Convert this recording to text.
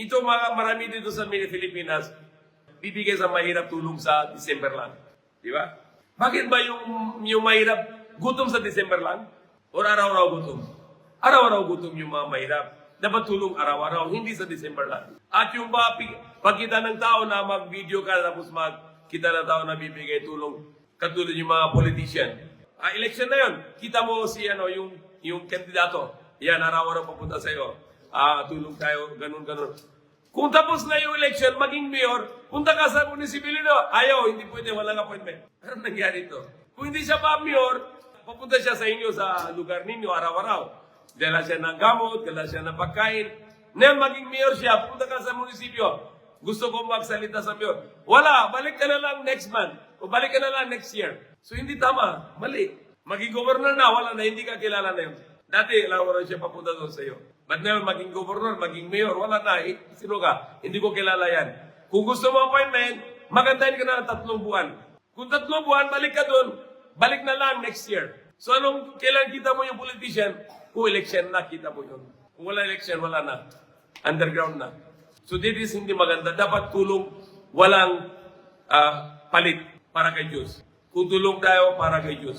ito mga marami dito sa mga Pilipinas, bibigay sa mahirap tulong sa December lang. Di ba? Bakit ba yung, yung mahirap gutom sa December lang? O araw-araw gutom? Araw-araw gutom yung mga mahirap. Dapat tulong araw-araw, hindi sa December lang. At yung ba, pagkita ng tao na mag-video ka tapos magkita ng tao na bibigay tulong, katulad yung mga politician. Ah, election na yun. Kita mo si ano, yung, yung kandidato. Yan, araw-araw papunta sa'yo. Ah, tulong tayo, ganun, ganun. Kung tapos na yung election, maging mayor, punta ka sa munisipalito. Ayaw, hindi pwede, walang appointment. Ano nangyari ito? Kung hindi siya pa mayor, papunta siya sa inyo sa lugar ninyo araw-araw. Dala siya ng gamot, dala siya ng pagkain. Ngayon maging mayor siya, punta ka sa munisipyo. Gusto ko magsalita sa mayor. Wala, balik ka na lang next month. O balik ka na lang next year. So hindi tama, mali. Maging governor na, wala na, hindi ka kilala na yun. Dati, laro siya papunta doon sa iyo. But ngayon, maging governor, maging mayor, wala na. Eh, sino ka? Hindi ko kilala yan. Kung gusto mo appointment, magandahin ka na ng tatlong buwan. Kung tatlong buwan, balik ka doon. Balik na lang next year. So anong, kailan kita mo yung politician? Kung election na, kita mo yun. Kung wala election, wala na. Underground na. So this is hindi maganda. Dapat tulong walang ah, palit para kay Diyos. Kung tulong tayo para kay Diyos.